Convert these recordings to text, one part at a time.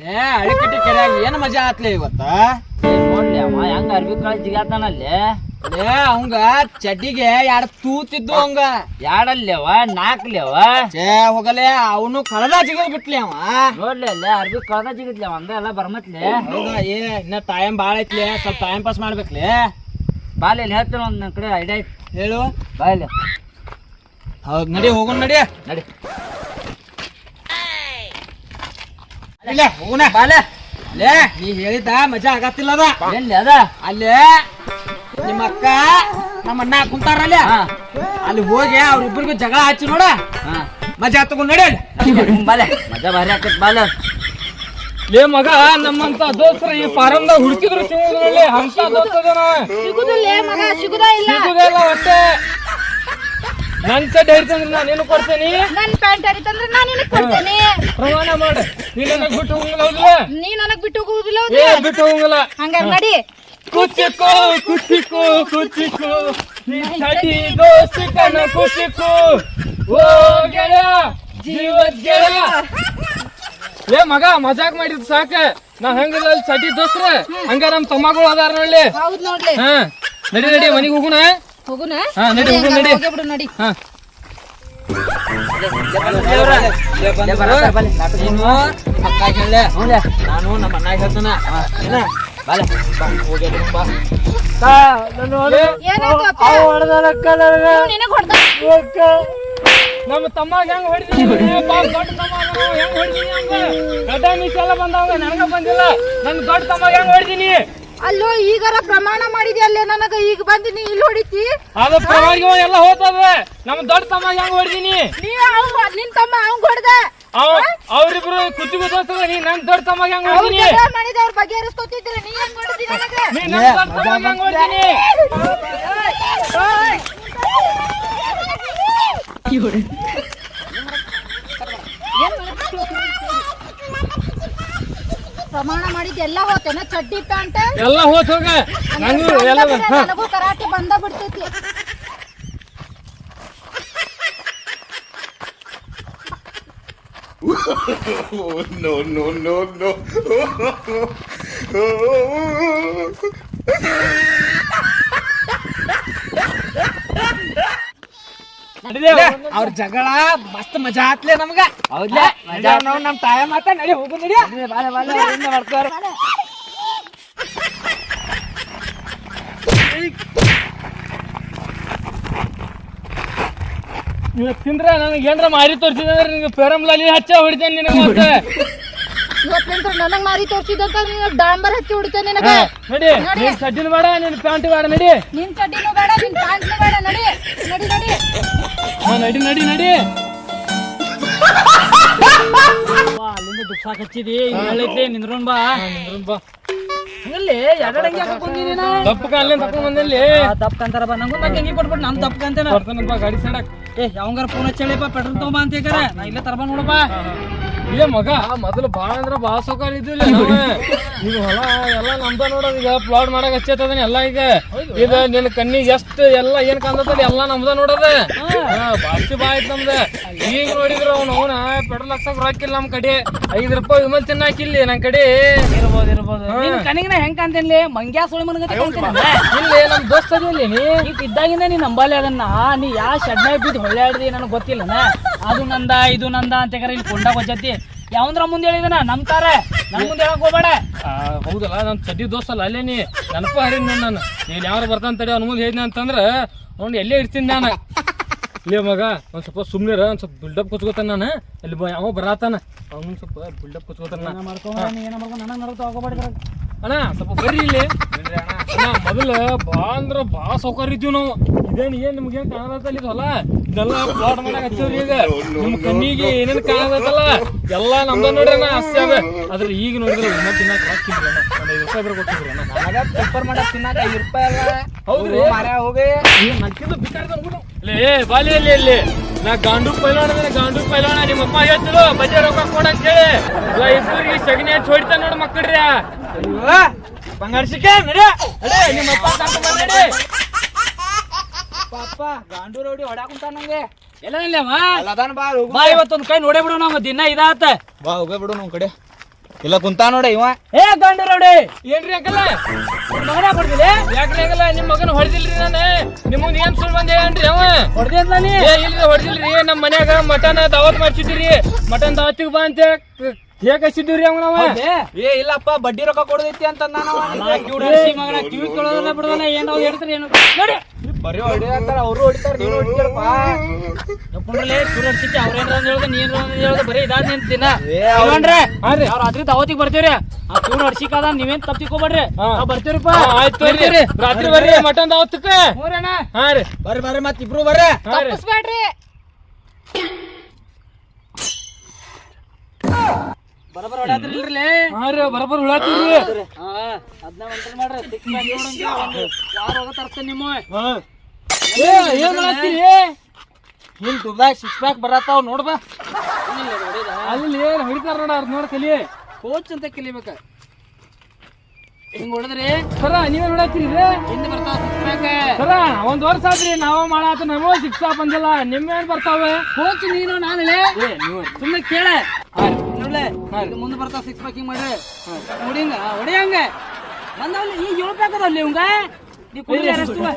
ಲೇ ಅಳಿಕಟ್ಟಿ ಕೆರೆಯಾಗ ಏನ್ ಮಜಾ ಆತ್ಲೆ ಇವತ್ತ? ನೋಡ್ಲಿ ಅವ ಹೆಂಗ ಅರ್ಬಿ ಕಳ ಜಿಗಾತಾನಲ್ಲಿ? ಲೇ ಅವಂಗ ಚಡ್ಡಿಗೆ ಎರಡ್ ತೂತಿದ್ದು ಅವಂಗ. ಯಾಡಲ್ಲೇವ ನಾಕ್ಲೇವ ಛೇ ಹೋಗಲೇ ಅವನು ಕಳದ ಜಿಗದ್ ಬಿಟ್ಲಿ ಅವ. ನೋಡ್ಲಿ ಅಲ್ಲೇ ಅರ್ಬಿ ಕಳದ ಜಿಗಿದ್ಲಿ ಅವ ಎಲ್ಲ ಬರ್ಮತ್ಲೆ? ಹೌದಾ ಏ ಇನ್ನ ಟೈಮ್ ಬಾಳ ಐತ್ಲೆ ಸ್ವಲ್ಪ ಟೈಮ್ ಪಾಸ್ ಮಾಡ್ಬೇಕ್ಲೆ? ಬಾಲಿ ಇಲ್ಲಿ ಹೇಳ್ತೀನಿ ಒಂದ್ ನನ್ ಕಡೆ ಐಡಿಯಾ ಐತಿ. ಹೇಳು. ಬಾಯಲ್ಲಿ ಹೌದ್ ನಡಿ ಹೋಗೋಣ ನಡಿ. ನಡಿ. ಇಲ್ಲೇ ಹೋಗೋಣ. ಬಾಲೆ ಲೇ. ನೀ ಹೇಳಿದ್ದ ಮಜಾ ಆಗತ್ತಿಲ್ಲ ಅದ ಎಲ್ಲಿ ಅದ? ಅಲ್ಲೇ ನಿಮ್ಮ ಅಕ್ಕ ನಮ್ಮ ಅಣ್ಣ ಕುಂತಾರಲ್ಲ. ಅಲ್ಲಿ ಹೋಗಿ ಅವ್ರಿಬ್ರಿಗೂ ಜಗಳ ಹಚ್ಚಿ ನೋಡ. ಹಾ. ಮಜಾ ತಗೊಂಡ್ ನೋಡಿ. ಬಾಲೆ ಮಜಾ ಭಾರಿ ಆಕತ್ ಬಾಲೆ ಲೇ. ಮಗ ನಮ್ಮಂತ ದೋಸ್ತರ ಈ ಫಾರಂದಾಗ ಹುಡುಕಿದ್ರು ಸಿಗುದ್ರಲ್ಲಿ ಹಂಸ ದೋಸ್ತದ ಸಿಗುದಿಲ್ಲ ಮಗ ಸಿಗುದ ಇಲ್ಲ. ಸಿಗುದಿಲ್ಲ ಒಟ್ಟೆ. ನನ್ ಸೆಡ್ ಹಿಡ್ತಂದ್ರೆ ನಾನು ಏನು ಕೊಡ್ತೇನಿ? ನನ್ನ ಪ್ಯಾಂಟ್ ಹರಿತಂದ್ರೆ ನಾನು ನಿನಗ್ ಕೊಡ್ತೇನೆ. ಪ್ರಮಾಣ ಮಾಡ. ನೀ ನನಗ್ ಬಿಟ್ಟು ಹೋಗಲ್ಲ ಹೌದಿಲ್ಲ ನೀ ನನಗ್ ಬಿಟ್ಟು ಹೋಗುದಿಲ್ಲ ಏ ಬಿಟ್ಟು ಹೋಗಲ್ಲ ಹಂಗಾರ ನಡಿ. ಕುಚಿಕೋ ಕುಚಿಕೋ ಕುಚಿಕೋ ನೀ ಚಡಿ ದೋಸ್ತಿ ಕಣ ಕುಚಿಕೋ ಓ ಗೆಳೆಯ ಜೀವದ ಗೆಳೆಯ. ಏ ಮಗ ಮಜಾಕ್ ಮಾಡಿದ್ ಸಾಕ. ನಾ ಹಂಗಿಲ್ಲ ಅಲ್ಲಿ ಚಟಿ ದೋಸ್ತ್ರ? ಹಂಗ ನಮ್ ತಮ್ಮಗಳು ಅದಾರ ನೋಡಿ ಹೌದ್ ನೋಡ್ಲಿ. ಹಾ. ನಡಿ ನಡಿ ಮನಿಗ್ ಹೋಗುಣ. ಹೋಗುಣ? ಹಾ, ನಡಿ, ಹೋಗುಣ ನಡಿ. ಹೋಗೇ ಬಿಡು ನಡಿ. ಹಾ. ನೀನು ನಮ್ಮ ಅಣ್ಣ ಹೇಳ್ತಾನ ಬಾಲೆ ಹೋಗಿ ಬಾ ನಮ್ಮ ತಮ್ಮಾಗ ಹೆಂಗ್ ಹೊಡಿದೀನಿ ದೊಡ್ಡ ತಮ್ಮ ಹೆಂಗ್ ಹೊಡಿದೀನಿ ಗಡ್ಡ ನನಗ ಬಂದಿಲ್ಲ ನನ್ನ ದೊಡ್ಡ ತಮ್ಮಾಗ ಹೆಂಗ್ ಹೊಡಿದೀನಿ ಅಲ್ಲೋ ಈಗಾರ ಪ್ರಮಾಣ ಮಾಡಿದೆ ಅಲ್ಲೇ ನನಗ ಈಗ ಬಂದು ನೀ ಇಲ್ಲಿ ಹೊಡಿತಿ ಅದು ಪ್ರವಾದಿಗೆ ಎಲ್ಲ ಹೋಗ್ತದ ನಮ್ಮ ದೊಡ್ಡ ತಮ್ಮ ಹೆಂಗ್ ಹೊಡಿದೀನಿ ನೀ ಅವ್ ನಿನ್ ತಮ್ಮ ಅವಂಗ್ ಹೊಡ್ದ ಅವ ಅವ್ರಿಬ್ರು ಕುಚ್ಚು ದೋಸ್ತದ ನೀ ನನ್ ದೊಡ್ಡ ತಮ್ಮ ಹೆಂಗ್ ಹೊಡಿದೀನಿ ಮಾಡಿದ ಅವ್ರ ಬಗೆಹರಿಸ್ಕೊತಿದ್ರೆ ನೀ ಹೆಂಗ್ ಹೊಡ್ದಿ ನನಗ ನೀ ನನ್ ದೊಡ್ಡ ತಮ್ಮ ಹೆಂಗ್ ಹೊಡಿದೀನಿ ಪ್ರಮಾಣ ಮಾಡಿದ ಎಲ್ಲ ಹೋತೇನ? ಚಡ್ಡಿ ಪ್ಯಾಂಟ್? ಎಲ್ಲ ಹೋತ್ ಹೋಗ. ನಂಗೂ ಎಲ್ಲ ನನಗೂ ಕರಾಟೆ ಬಂದ ಬಿಡ್ತೈತಿ. No, no, no, no. ಅವ್ರ ಜಗಳ ಮಸ್ತ್ ಮಜಾ ಆತ್ಲೆ ನಮ್ಗ. ಹೌದ್ಲಾ ಮಜಾ ನಾವ್ ನಮ್ ತಾಯ ಮಾತ ನಡಿ ಹೋಗು ನಡಿ. ಬಾಲೆ ಬಾಲೆ ಅವ್ರಿಂದ ಮಾಡ್ತಾರ ಇವತ್ ತಿಂದ್ರ ನನಗೆ ಏನ್ರ ಮಾರಿ ತೋರ್ಸಿದ್ರೆ ನಿನಗೆ ಲಾಲಿ ಹಚ್ಚ ಹೊಡಿತೇನೆ ನಿನಗೆ ಮತ್ತೆ. ಇವತ್ತಿನ ನನಗೆ ಮಾರಿ ತೋರ್ಸಿದಂತ ನೀನು ಡಾಂಬರ್ ಹಚ್ಚಿ ಹೊಡಿತೇನೆ ನಿನಗ. ನಡಿ. ನೀನ್ ಸಡ್ಡಿನ ಬೇಡ ನಿನ್ ಪ್ಯಾಂಟ್ ಬೇಡ ನಡಿ. ನಿನ್ ಚಡ್ಡಿನೂ ಬೇಡ ನಿನ್ ಪ್ಯಾಂಟ್ನೂ ಬೇಡ ನಡಿ. ನಡಿ ನಡಿ. ಹಾ, ನಡಿ ನಡಿ ನಡಿ. ಅಲ್ಲಿಂದ ದುಃಖ ಹಚ್ಚಿದಿ ಹೇಳೈತಿ ನಿಂದ್ರೋನ್ ಬಾ. ಬಾ. ಹಂಗಲ್ಲಿ ಹಾಕೊಂಡಿ ತಕೊಂಡ್ ಬಂದಲ್ಲಿ. ಬಾ ನಂಗೂ ನಂಗೆ ಕೊಟ್ಬಿಟ್ಟು ನಾನು ಬರ್ತಾನಪ್ಪ ಗಾಡಿ ಸಡಕ್. ಏ ಯಾವಂಗಾರ ಫೋನ್ ಹಚ್ಚಳಿಪ್ಪ ಪೆಟ್ರೋಲ್ ತಗೋಬಾ ಅಂತ ಹೇಗಾರ ನಾ ಇಲ್ಲೇ ತರಬಾ ನೋಡಪ್ಪ ಇಲ್ಲ ಮಗ ಮೊದಲು ಬಾಳ ಅಂದ್ರ ಬಾಳ ಸೌಕರ್ಯ ಇದ್ದಿಲ್ಲ. ಈಗ ಹೊಲ ಎಲ್ಲ ನಮ್ದ ನೋಡೋದು ಈಗ ಪ್ಲಾಟ್ ಮಾಡಕ್ ಹಚ್ಚತ್ತದನ್ ಎಲ್ಲ ಈಗ. ಇದು ನಿನ್ ಕಣ್ಣಿಗೆ ಎಷ್ಟ್ ಎಲ್ಲ ಏನ್ ಕಾಣ್ತದ ಎಲ್ಲ ನಮ್ದ ನೋಡದ. ಬಾಸ್ತಿ ಬಾ ಆಯ್ತು ನಮ್ದ. ಈಗ ನೋಡಿದ್ರ ಅವ್ನ ಅವನ ಪೆಟ್ರೋಲ್ ಹಾಕ್ಸಕ್ ರೊಕ್ಕಿಲ್ಲ ನಮ್ ಕಡೆ. ಐದ್ ರೂಪಾಯಿ ವಿಮಲ್ ತಿನ್ನಾಕಿಲ್ಲಿ ನನ್ ಕಡೆ. ಇರ್ಬೋದು ಇರ್ಬೋದು. ನಿನ್ ಕಣಿಗಿನ ಹೆಂಗ್ ಕಾಣ್ತೇನೆ ಮಂಗ್ಯಾ ಸುಳಿ ಮನಗತಿ ಕಾಣ್ತೇನೆ ಇಲ್ಲಿ ನಮ್ ದೋಸ್ತ ಅದಿಯಲ್ಲಿ ನೀ. ನೀ ಇದ್ದಾಗಿಂದ ನೀನ್ ನಂಬಲ್ಲಿ ಅದನ್ನ. ನೀ ಯಾ ಶಡ್ನಾಗ ಬಿದ್ದು ಹೊಳ್ಯಾಡ್ದಿ ನನಗೆ ಗೊತ್ತಿಲ್ಲನ? ಅದು ನಂದ ಇದು ನಂದ ಅಂತ ಕರೆ ಇಲ್ಲಿ ಕೊಂಡಾಗ ಹೊಜ್ಜತಿ ಯಾವಂದ್ರ ಮುಂದೆ ಹೇಳಿದನ ನಂಬ್ತಾರೆ ನಮ್ ಮುಂದೆ ಹೇಳಕ್ ಹೋಗ್ಬೇಡ. ಹೌದಲ್ಲ ನನ್ ಸದ್ಯ ದೋಸ್ತ ಅಲ್ಲ ಅಲ್ಲೇ ನೀ. ನೆನಪು ಹರಿದ್ ನೋಡ್ ನಾನು ನೀನ್ ಯಾರು ಬರ್ತಾನ ತಡಿ ಅವ್ನ ಮುಂದೆ ಹೇಳಿದ್ನ ಅಂತಂದ್ರ ಅವ್ನು ಎಲ್ಲೇ ಇರ್ತೀನಿ ನಾನು. ಲೇ ಮಗ ಒಂದ್ ಸ್ವಲ್ಪ ಸುಮ್ನಿರ ಒಂದ್ ಸ್ವಲ್ಪ ಬಿಲ್ಡಪ್ ಕುಚ್ಕೋತಾನ ನಾನು. ಅಲ್ಲಿ ಬ- ಯಾವ ಬರತಾನ. ಅವ್ನು ಸ್ವಲ್ಪ ಬಿಲ್ಡಪ್ ಕುಚ್ಕೋತಾನ ಅಣ್ಣ ಸ್ವಲ್ಪ ಬರ್ರಿ ಇಲ್ಲಿ. ಅಣ್ಣ ಮೊದಲ ಬಾ ಅಂದ್ರ ಬಾ ಸೌಕರ್ಯ ಇದ್ದೀವಿ ನಾವು. ಇದೇನ್ ಏನ್ ನಿಮ್ಗೇನು ಕಾಣದಲ್ಲ ಇದು ಹೊಲ? ಇದೆಲ್ಲ ಪ್ಲಾಟ್ ಮಾಡಕ್ ಹಚ್ಚವ್ರಿ ಈಗ. ನಿಮ್ ಕಣ್ಣಿಗೆ ಏನೇನ್ ಕಾಣದಲ್ಲ ಎಲ್ಲ ನಮ್ದ ನೋಡ್ರಿ ಅಣ್ಣ ಅಷ್ಟೇ ಅದ. ಆದ್ರೆ ಈಗ ನೋಡಿದ್ರೆ ಇನ್ನೂ ತಿನ್ನಕ್ ಹಾಕಿದ್ರಿ ಅಣ್ಣ? ಒಂದ್ ಐದು ರೂಪಾಯಿ ಕೊಟ್ಟಿದ್ರಿ ಅಣ್ಣ. ನನಗ ಪೇಪರ್ ಮಾಡಕ್ ತಿನ್ನಾಕ ಐದು ರೂಪಾಯಿ ಅಲ್ಲ. ಹೌದ್ರಿ? ಮಾರ್ಯ ಹೋಗಿ. ನಕ್ಕಿದ್ದು ಬಿಟ್ಟಾಡ್ದ ಲೇ ಬಾಲಿ ಅಲ್ಲಿ ಅಲ್ಲಿ. ನಾ ಗಾಂಡು ಪೈಲಾಣ ಅಂದ್ರೆ ಗಾಂಡು ಪೈಲಾಣ ನಿಮ್ಮ ಅಮ್ಮ ಹೇಳ್ತಿದ್ರು ಬಜೆ ರೊಕ್ಕ ಕೊಡಂತ ಹೇಳಿ. ಇಬ್ಬರಿಗೆ ಸಗಣಿ ಹಚ್ಚಿ ಹೊಡಿತಾನ ನೋಡ್ ಮಕ್ಕಳ್ರಿ. ಬಂಗಾರ ಸಿಕ್ಕ? ನಡಿ. ನಡಿ ನಿಮ್ಮ ಅಪ್ಪ ಕರ್ಕೊಂಡ್ ಬಂದ್ ನಡಿ. ಪಾಪ ಗಾಂಡು ರೌಡಿ ಹೊಡ್ಯಾಕುಂತ ನಂಗೆ. ಎಲ್ಲ ಇಲ್ಲವ ಅಲ್ಲದಾನ ಬಾ ಬಾ ಇವತ್ತೊಂದ್ ಕೈ ನೋಡೇ ಬಿಡು ನಮ್ಮ ದಿನ ಇದಾತ. ಬಾ ಹೋಗ ಬಿಡು ನಮ್ ಕಡೆ. ಇಲ್ಲ ಕುಂತ ನೋಡ ಇವ. ಏ ಗಂಡು ರೌಡಿ ಏನ್ರಿ ಅಂಕಲ್? ಮಗನ ಹೊಡೆದಿಲ್ಲ? ಯಾಕ್ರಿ ಅಂಕಲ್ ನಿಮ್ ಮಗನ ಹೊಡೆದಿಲ್ರಿ ನಾನು? ನಿಮಗೆ ಏನ್ ಸುಳ್ ಬಂದ ಹೇಳನ್ರಿ ಅವ? ಹೊಡೆದಿಲ್ಲ ನೀ? ಏ ಇಲ್ರಿ ಹೊಡೆದಿಲ್ರಿ. ನಮ್ ಮನ್ಯಾಗ ಮಟನ್ ದಾವತ್ ಮಾಡ್ಸಿದ್ರಿ ಮಟನ್ ದಾವತ್ತಿಗೆ ಬಾ ಅಂತ. ಕೇಕ್ ಹಚ್ಚಿದ್ರಿ ಅವ್ನ ಏ ಇಲ್ಲಪ್ಪ ಬಡ್ಡಿ ರೊಕ್ಕ ಕೊಡದೈತಿ ಅಂತ ನಾನು ಮಗನ ಕಿವಿ ಕೊಡೋದನ್ನ ಬಿಡೋದನ್ನ ಏನೋ ಹೇಳ್ತಾರೆ ಏನೋ? ನೋಡಿ! ಬರೀ ಹೊಡಿತಾರ ಅವ್ರು ಹೊಡಿತಾರ ನೀನು ಹೊಡಿತಾರಪ್ಪ ನೋಡ್ರಲ್ಲೇ ಸುರಕ್ಷಿತ ಅವ್ರೇನ್ರ ಅಂತ ಹೇಳ್ದ ನೀನ್ ಹೇಳ್ದ ಬರೀ ಇದಾದ ನಿಂತಿನ ಏ, ಅವ್ರ್- ಇಲ್ವನ್ರೆ ನಾವ್ ರಾತ್ರಿ ದಾವತಿಗೆ ಬರ್ತೀವ್ರಿ? ಆ ತೂರ್ ಹಡ್ಸಿಕಾದ ನೀವೇನ್ ತಪ್ಪಿ ತಿಳ್ಕೊಬೇಡ್ರಿ ನಾವ್ ಬರ್ತೀವ್ರಿಪ್ಪ. ಆಯ್ತು ರಾತ್ರಿ ಬರ್ರಿ. ಮಟನ್ ದಾವತ್ತಕ್ಕ. ಮೂರಣ್ಣ ಹಾ ರೀ. ಬರ್ರಿ ಬರ್ರಿ ಮತ್ ಇಬ್ರು ಬರ್ರಿ. ತಪ್ಪಿಸ್ಬೇಡ್ರಿ. ಬರಬರ ಹಾ ರೀ ಬರಬರ್ ಹಾ ಮಾಡ್ರಿ ಸಿಕ್ಸ್ ಪ್ಯಾಕ್ ನೋಡಂಗೆ ಒಂದು ವಾರ ಹೋಗ ತರ್ತೀನಿ ನಿಮ್ಮ ಏ ಏನ್ ಮಾಡತ್ತೀರಿ ಹಿಂಗ್ ದುಬ್ದಾಗ ಸಿಕ್ಸ್ ಪ್ಯಾಕ್ ಬರತ್ತಾವ ನೋಡ್ಬಾ ಅಲ್ಲಿ ಏನ್ ಹೊಡಿತಾರ ನೋಡ ಅವ್ರ ನೋಡ್ ಕಲಿ. ಕೋಚ್ ಅಂತ ಕಲಿಬೇಕ. ಹಿಂಗ್ ಹೊಡೆದ್ರಿ? ಸರ ನೀವೇನ್ ಹೊಡತ್ತೀರಿ ಹಿಂದೆ ಬರ್ತಾವ ಸಿಕ್ಸ್ ಪ್ಯಾಕ್ ಸರ ಒಂದ್ ವರ್ಷ ಆದ್ರಿ ನಾವ ಮಾಡಾತ ನಮಗ ಶಿಕ್ಷಾ ಬಂದಿಲ್ಲ ನಿಮ್ಮೇನ್ ಬರ್ತಾವೆ? ಕೋಚ್ ನೀನು ನಾನು ಏ ನೀವು. ಸುಮ್ಮನೆ ಕೇಳ. ಇದು ಮುಂದೆ ಬರ್ತಾ ಸಿಕ್ಸ್ ಪ್ಯಾಕಿಂಗ್ ಮಾಡ್ರಿ. ಹೊಡಿಯಂಗ ಹೊಡಿಯಂಗ ಬಂದವಲ್ಲಿ ಈಗ ಏಳು ಪ್ಯಾಕ್ ಅದಾವಲ್ಲಿ ಇವಂಗ? ನೀವು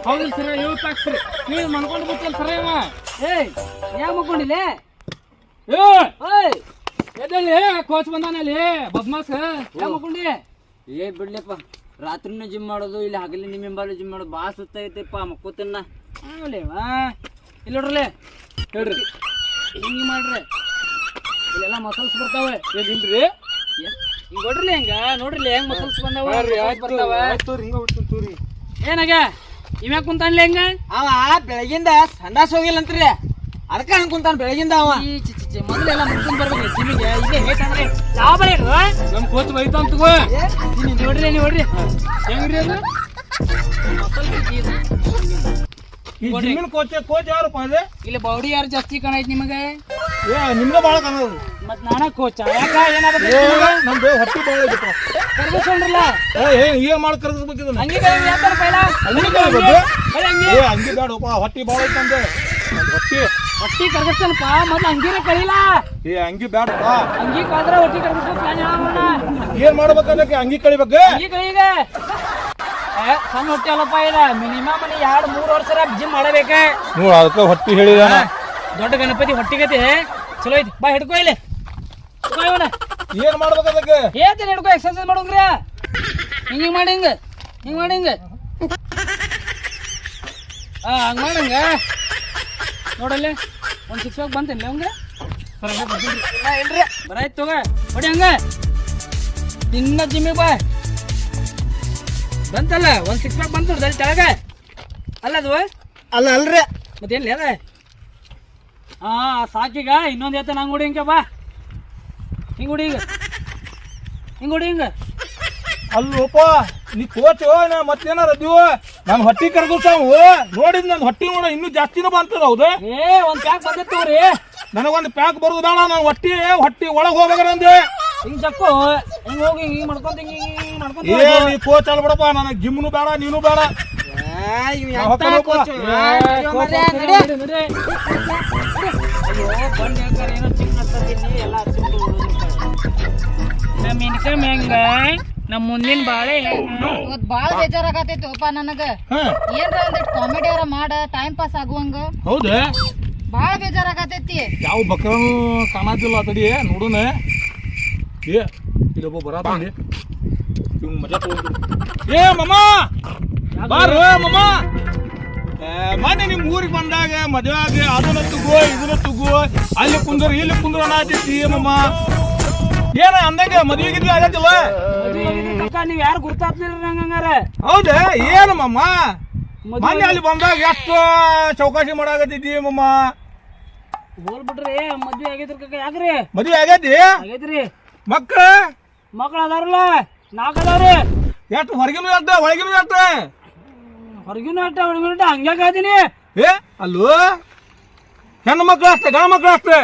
ಹೌದು ಸರ ಏಳು ಪ್ಯಾಕ್ ಸರಿ ನೀವು ಮನ್ಕೊಂಡು ಬಿಟ್ಟಿಲ್ಲ ಸರ ಇವ. ಏಯ್ ಯಾ ಮಕ್ಕೊಂಡಿಲ್ಲ ಏ ಓಯ್ ಎದ್ದೇಳಿ ಕೋಚ್ ಬಂದಾನಲ್ಲಿ ಬದ್ಮಾಸ್. ಯಾ ಮಕ್ಕೊಂಡಿ ಏ ಬಿಡ್ಲಿಪ್ಪ. ರಾತ್ರಿನೂ ಜಿಮ್ ಮಾಡೋದು ಇಲ್ಲಿ ಹಗಲಿ ನಿಮ್ಮಿಂಬಾಲು ಜಿಮ್ ಮಾಡೋದು ಭಾಳ ಸುತ್ತೈತಿಪ್ಪ ಮಕ್ಕೋತನ್ನ. ಆಮೇಲೆವಾ ಇಲ್ಲಿ ನೋಡ್ರಲೆ. ಹೇಳ್ರಿ. ಹಿಂಗೆ ಮಾಡ್ರಿ. ಇಲ್ಲೆಲ್ಲ ಮಸಲ್ಸ್ ಬರ್ತಾವೆ. ಏನಿಲ್ರಿ ಹಿಂಗ್ ನೋಡ್ರಿ ಹೆಂಗ? ನೋಡ್ರಿ ಹೆಂಗ್ ಮಸಲ್ಸ್ ಬಂದಾವ? ಬರ್ತಾವ? ಏನಾಗ? ಇವ್ಯಾಕ ಕುಂತಾನ್ಲಿ ಹೆಂಗ? ಅವ ಬೆಳಗಿಂದ ಸಂಡಾಸ್ ಹೋಗಿಲ್ಲಂತ್ರಿ. ಅದಕ್ಕ ಹಂಗ್ ಕುಂತಾನ ಬೆಳಗಿಂದ ಅವ. ಮೊದಲೆಲ್ಲ ಮುಗ್ಕೊಂಡ್ ಬರ್ಬೇಕು ಜಿಮ್ಮಿಗೆ. ಇದೇ ಹೇಟ್ ಅಂದ್ರೆ ಯಾವ ಬರೀ ನಮ್ ಕೋಚ್ ಬೈತ ಅಂತ ನೋಡ್ರಿ ನೀವು ನೋಡ್ರಿ ಹೆಂಗ್ರಿ ಅದು? ಈ ಜಿಮ್ಮಿನ ಕೋಚ್ ಕೋಚ್ ಯಾರಪ್ಪ ಅದೇ? ಇಲ್ಲಿ ಬೌಡಿ ಯಾರು ಜಾಸ್ತಿ ಕಾಣೈತಿ ನಿಮಗೆ? ಏ ನಿಮ್ಗೆ ಭಾಳ ಕಾಣೋದು ಮತ್ ನಾನ ಕೋಚ ಯಾಕ ಏನಾಗುತ್ತೆ ನಮ್ದು ಹೊಟ್ಟಿ ಭಾಳ ಐತಪ್ಪ ಕರ್ಗಿಸ್ಕೊಂಡ್ರಲ್ಲ ಏ ಏ ಏನ್ ಮಾಡಿ ಕರೆಸ್ಬೇಕು ಇದನ್ನ ಹಂಗೆ ಯಾಕಾರ ಪೈಲ? ಹಂಗೆ ಹಂಗೆ ಏ ಹಂಗೆ ಬೇಡಪ್ಪ ಹೊಟ್ಟಿ ಭಾಳ ಐತೆ ಅಂದೆ. ಹೊಟ್ಟಿ. ಹೊಟ್ಟಿ ಕರ್ಗಿಸ್ತಾನಪ್ಪ ಮೊದ್ಲು ಹಂಗಿರ ಕಳಿಲ್ಲ ಏ ಹಂಗೆ ಬೇಡಪ್ಪ ಹಂಗಿ ಕಾದ್ರ ಹೊಟ್ಟಿ ಕರ್ಗಿಸ್ಬೇಕು ಪ್ಲಾನ್ ಹೇಳೋಣ ಏನ್ ಮಾಡ್ಬೇಕಂದ್ರೆ ಅಂಗಿ ಕಳಿಬೇಕು? ಹಂಗಿ ಕಳಿಗ ಸಣ್ಣ ಹೊಟ್ಟೆ ಅಲ್ಲಪ್ಪ ಇಲ್ಲ ಮಿನಿಮಮ್ ನೀ ಎರಡು ಮೂರು ವರ್ಷ ಜಿಮ್ ಮಾಡಬೇಕ. ನೋಡ್ ಅದಕ್ಕೆ ಹೊಟ್ಟಿ ಹೇಳಿದಾನ. ದೊಡ್ಡ ಗಣಪತಿ ಹೊಟ್ಟಿಗತಿ. ಚಲೋ ಐತಿ. ಬಾ ಹಿಡ್ಕೋ ಇಲ್ಲಿ. ಹಿಡ್ಕೊ ಇವನ ಏನ್ ಮಾಡ್ಬೇಕು ಅದಕ್ಕೆ? ಏತೇನೆ ಹಿಡ್ಕೋ ಎಕ್ಸರ್ಸೈಸ್ ಮಾಡೋಂಗ್ರ? ಹಿಂಗ್ ಹಿಂಗ್. ಮಾಡಿ ಹಿಂಗ. ಹಿಂಗ್ ಮಾಡಿ ಹಿಂಗ. ಹಾ ಹಂಗ್ ಮಾಡಂಗ ನೋಡಲ್ಲಿ ಒಂದ್ ಸಿಕ್ಸ್ ಪ್ಯಾಕ್ ಬಂತೇನೆ ಅವಂಗ ಇಲ್ರಿ. ಬರಾಯ್ತು ತಗೋ. ಹೊಡಿ ಹಂಗ. ದಿನ ಜಿಮ್ಮಿಗೆ ಬಾ. ಬಂತಲ್ಲ? ಒಂದ್ ಸಿಕ್ಸ್ ಪ್ಯಾಕ್ ಬಂತು ಕೆಳಗ ಅಲ್ಲ ಅದು? ಅಲ್ಲ ಅಲ್ರಿ. ಮತ್ತೇನ್ಲಿ ಅದ? ಹಾ ಸಾಕೀಗ ಇನ್ನೊಂದ್ ಎತ್ತ ನಂಗ ಹುಡಿ ಹಿಂಗೆ ಬಾ. ಹಿಂಗ್ ಹುಡಿ ಹಿಂಗ. ಹಿಂಗ್ ಹುಡಿ ಹಿಂಗ. ಅಲ್ಲೋಪ ನೀ ಕೋಚೋ ನಾ ಮತ್ತೇನಾರ ಅದೀವ ನಾನು ಹೊಟ್ಟಿ ಕರ್ಗುಸಾವು ನೋಡಿದ್ ನನ್ ಹೊಟ್ಟಿ ನೋಡ ಇನ್ನೂ ಜಾಸ್ತಿನೂ ಬಂತದ ಹೌದು? ಏ ಒಂದ್ ಪ್ಯಾಕ್ ಬಂದಿತ್ತವ್ರಿ ರೀ ನನಗೊಂದು ಪ್ಯಾಕ್ ಬರುದು ಬೇಡ ನಾನು ಹೊಟ್ಟಿ ಹೊಟ್ಟಿ ಒಳಗ್ ಹೋಗ್ಬೇಕಂದೆ ಹಿಂಗ್ ಚಕ್ಕು ಹಿಂಗ್ ಹೋಗಿ ಹಿಂಗ್ ಮಾಡ್ಕೊಂತ ಹಿಂಗ್ ಮಾಡ್ಕೊಂತ ಏ ನೀ ಕೋಚ್ ಅಲ್ಲ ಬಿಡಪ್ಪ ನನಗೆ ಜಿಮ್ನು ಬೇಡ ನೀನು ಬೇಡ. ಇವ್ ಎಂತ. ಕೋಚ್? ಏ, ಇವ ನಡಿ. ನಡಿ, ನಮ್ಮ ಇನ್ಕಮ್ ಹೆಂಗ ನಮ್ಮ ಮುಂದಿನ ಬಾಳೆ ಇವತ್ ಬಾಳ ಬೇಜಾರಾಗತೈತಿ ಒಪ್ಪ ನನಗ ಏನ್ರ ಒಂದಿಟ್ ಕಾಮಿಡಿ ಯಾರ ಮಾಡ ಟೈಮ್ ಪಾಸ್ ಆಗುವಂಗ ಹೌದಾ? ಬಾಳ ಬೇಜಾರಾಗತೈತಿ ಯಾವ ಬಕ್ರನು ಕಾಣತಿಲ್ಲ ತಡಿ ನೋಡೋಣ. ಏ, ಇಲ್ಲೊಬ್ಬ ಬರಾತಂಡಿ ಇವ್ ಮಜಾ ಏ ಮಮ್ಮ ಬಾರು ಮಮ್ಮ ಮೊನ್ನೆ ನಿಮ್ಮ ಊರಿಗೆ ಬಂದಾಗ ಮದುವೆ ಆಗಿ ಅದನ್ನ ತುಗೋ ಇದನ್ನ ತುಗೋ ಅಲ್ಲಿ ಕುಂದ್ರ ಇಲ್ಲಿ ಕುಂದ್ರ ಅನ್ನತೈತಿ ಮಮ್ಮ ಏನ ಅಂದಂಗ ಮದ್ವೆ ಗಿದ್ವಿ ಆಗತ್ತಿಲ್ಲ? ನೀವ್ ಯಾರು ಗುರ್ತಾತ್ಲಿಲ್ಲ ನಂಗೆ ಹಂಗಾರ ಹೌದಾ ಏನು ಮಮ್ಮ ಮೊನ್ನೆ ಅಲ್ಲಿ ಬಂದಾಗ ಎಷ್ಟು ಚೌಕಾಸಿ ಮಾಡಾಕತ್ತಿದ್ದಿ ಮಮ್ಮ ಹೋಲ್ಬಿಟ್ರಿ ಮದ್ವೆ ಆಗೈತ್ರಿ? ಕಕ್ಕ ಯಾಕ್ರಿ ಮದ್ವೆ ಆಗೈತಿ ಆಗೈತ್ರಿ ಮಕ್ಕಳ? ಮಕ್ಳು ಅದಾರಲ್ಲ ನಾಕ್ ಅದಾವ್ರಿ ಎಷ್ಟು ಹೊರಗಿನ ಒಳಗಿನ ಹೊರಗಿನ ಆಟ ಹೊರಗಿನ ಆಟ ಅದೀನಿ ಏ ಅಲ್ಲೋ? ಹೆಣ್ಣು ಮಕ್ಳು ಅಷ್ಟೇ ಗಂಡ ಮಕ್ಳು ಅಷ್ಟೇ?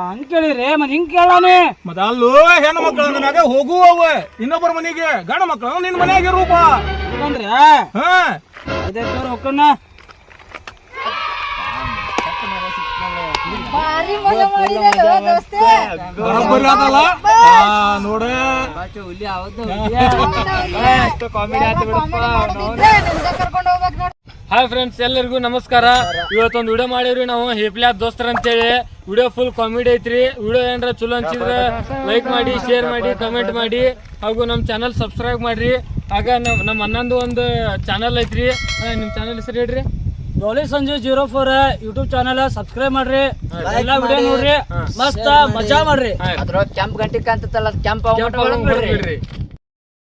ಹಂಗ್ ಕೇಳಿರಿ ಮತ್ ಹಿಂಗ್ ಕೇಳಾನೆ. ಮತ್ ಅಲ್ಲೋ ಹೆಣ್ಣು ಅಂದಾಗ ಹೋಗು ಅವ ಇನ್ನೊಬ್ಬರ ಮನೆಗೆ ಗಂಡ ಮಕ್ಕಳು ನಿನ್ನ ಮನೆಯಾಗ ರೂಪ ಯಾಕಂದ್ರೆ ಹಾ. ಅದೇ ತೋರ್ ಹೊಕ್ಕಣ್ಣ ಭಾರಿ ಮಜಾ ಮಾಡಿದಲ್ಲ ದೋಸ್ತೆ ಬರೋಬ್ಬರಿ ಅದಲ್ಲ ನೋಡ. ಹಾಯ್ ಫ್ರೆಂಡ್ಸ್ ಎಲ್ಲರಿಗೂ ನಮಸ್ಕಾರ. ಇವತ್ತೊಂದು ವಿಡಿಯೋ ಮಾಡಿವ್ರಿ ನಾವು ಹೇಪ್ಲ್ಯಾಪ್ ದೋಸ್ತರ ಅಂತೇಳಿ. ವಿಡಿಯೋ ಫುಲ್ ಕಾಮಿಡಿ ಐತ್ರಿ. ವಿಡಿಯೋ ಏನಾರ ಚಲೋ ಅನ್ಸಿದ್ರೆ ಲೈಕ್ ಮಾಡಿ ಶೇರ್ ಮಾಡಿ ಕಮೆಂಟ್ ಮಾಡಿ ಹಾಗೂ ನಮ್ಮ ಚಾನಲ್ ಸಬ್ಸ್ಕ್ರೈಬ್ ಮಾಡ್ರಿ. ಆಗ ನಮ್ಮ ನಮ್ಮ ಅಣ್ಣಂದು ಒಂದು ಚಾನಲ್ ಐತ್ರಿ. ನಿಮ್ಮ ಚಾನಲ್ ಹೆಸರು ಹೇಳ್ರಿ? Doli Sanju zero four YouTube channel subscribe ಮಾಡ್ರಿ. ಎಲ್ಲಾ ವಿಡಿಯೋ ನೋಡ್ರಿ. ಮಸ್ತ್ ಮಜಾ ಮಾಡ್ರಿ. ಅದ್ರ ಕೆಂಪ್ ಗಂಟೆ ಕಾಂತಲ್ಲ ಕೆಂಪ್ ಬಿಡ್ರಿ.